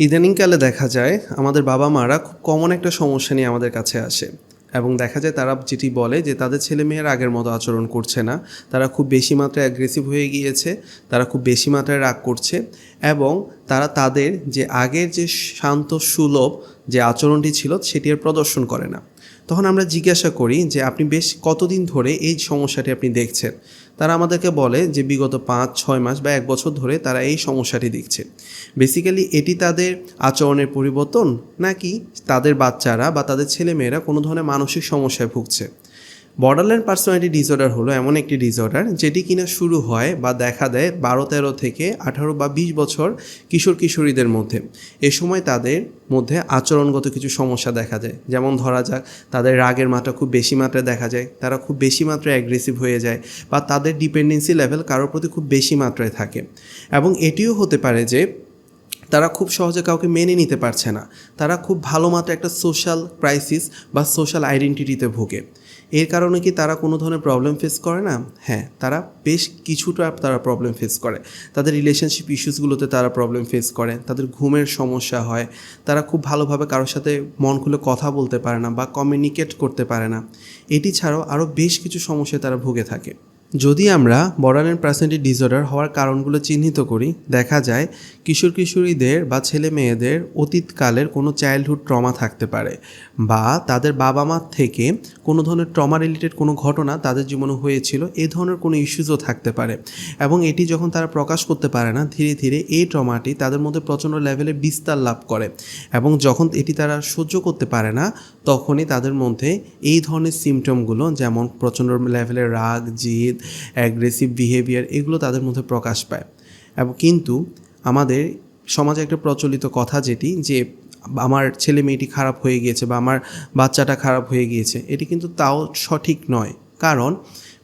ইদানিংকালে দেখা যায় আমাদের বাবা মারা খুব কমন একটা সমস্যা নিয়ে আমাদের কাছে আসে। এবং দেখা যায় তারা যেটি বলে যে তাদের ছেলে মেয়ের আগের মতো আচরণ করছে না। তারা খুব বেশি মাত্রায় অ্যাগ্রেসিভ হয়ে গিয়েছে, তারা খুব বেশি মাত্রায় রাগ করছে এবং তারা তাদের যে আগের যে শান্ত সুলভ যে আচরণটি ছিল সেটি আর প্রদর্শন করে না। তখন আমরা জিজ্ঞাসা করি যে আপনি বেশ কতদিন ধরে এই সমস্যাটি আপনি দেখছেন? তারা আমাদেরকে বলে যে বিগত পাঁচ, ছয় মাস বা এক বছর ধরে তারা এই সমস্যাটি দেখছে। বেসিক্যালি এটি তাদের আচরণের পরিবর্তন নাকি তাদের বাচ্চারা বা তাদের ছেলেমেয়েরা কোনো ধরনের মানসিক সমস্যায় ভুগছে? বর্ডারল্যান্ড পার্সোনালিটি ডিসঅর্ডার হলো এমন একটি ডিসঅর্ডার যেটি কিনা শুরু হয় বা দেখা দেয় বারো, তেরো থেকে আঠারো বা বিশ বছর কিশোর কিশোরীদের মধ্যে। এ সময় তাদের মধ্যে আচরণগত কিছু সমস্যা দেখা যায়। যেমন ধরা যাক, তাদের রাগের মাত্রা খুব বেশি মাত্রায় দেখা যায়, তারা খুব বেশি মাত্রায় অ্যাগ্রেসিভ হয়ে যায় বা তাদের ডিপেন্ডেন্সি লেভেল কারোর প্রতি খুব বেশি মাত্রায় থাকে। এবং এটিও হতে পারে যে তারা খুব সহজে কাউকে মেনে নিতে পারছে না। তারা খুব ভালো মাত্রা একটা সোশ্যাল ক্রাইসিস বা সোশ্যাল আইডেন্টিটিতে ভোগে। এর কারণে কি তারা কোনো ধরনের প্রবলেম ফেস করে না? হ্যাঁ তারা বেশ কিছুটা তারা প্রবলেম ফেস করে। তাদের রিলেশনশিপ ইস্যুসগুলোতে তারা প্রবলেম ফেস করে। তাদের ঘুমের সমস্যা হয়। তারা খুব ভালোভাবে কারোর সাথে মন খুলে কথা বলতে পারে না বা কমিউনিকেট করতে পারে না। এটি ছাড়াও আরও বেশ কিছু সমস্যায় তারা ভুগে থাকে। যদি আমরা বর্ডারল্যান্ড পার্সোনালিটি ডিসঅর্ডার হওয়ার কারণগুলো চিহ্নিত করি, দেখা যায় কিশোর কিশোরীদের বা ছেলে মেয়েদের অতীতকালের কোনো চাইল্ডহুড ট্রমা থাকতে পারে বা তাদের বাবা মার থেকে কোনো ধরনের ট্রমা রিলেটেড কোনো ঘটনা তাদের জীবনে হয়েছিল, এ ধরনের কোনো ইস্যুসও থাকতে পারে। এবং এটি যখন তারা প্রকাশ করতে পারে না, ধীরে ধীরে এই ট্রমাটি তাদের মধ্যে প্রচণ্ড লেভেলে বিস্তার লাভ করে এবং যখন এটি তারা সহ্য করতে পারে না, তখনই তাদের মধ্যে এই ধরনের সিমটমগুলো যেমন প্রচণ্ড লেভেলের রাগ, জিদ অ্যাগ্রেসিভ বিহেভিয়ার এগুলো তাদের মধ্যে প্রকাশ পায়। এবং কিন্তু আমাদের সমাজে একটা প্রচলিত কথা যেটি, যে আমার ছেলে মেয়েটি খারাপ হয়ে গিয়েছে বা আমার বাচ্চাটা খারাপ হয়ে গিয়েছে, এটি কিন্তু তাও সঠিক নয়। কারণ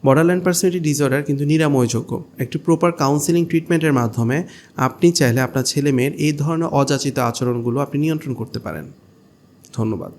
বর্ডারল্যান্ড পার্সোনালিটি ডিসঅর্ডার কিন্তু নিরাময়যোগ্য। একটি প্রপার কাউন্সিলিং ট্রিটমেন্টের মাধ্যমে আপনি চাইলে আপনার ছেলে মেয়ের এই ধরনের অযাচিত আচরণগুলো আপনি নিয়ন্ত্রণ করতে পারেন। ধন্যবাদ।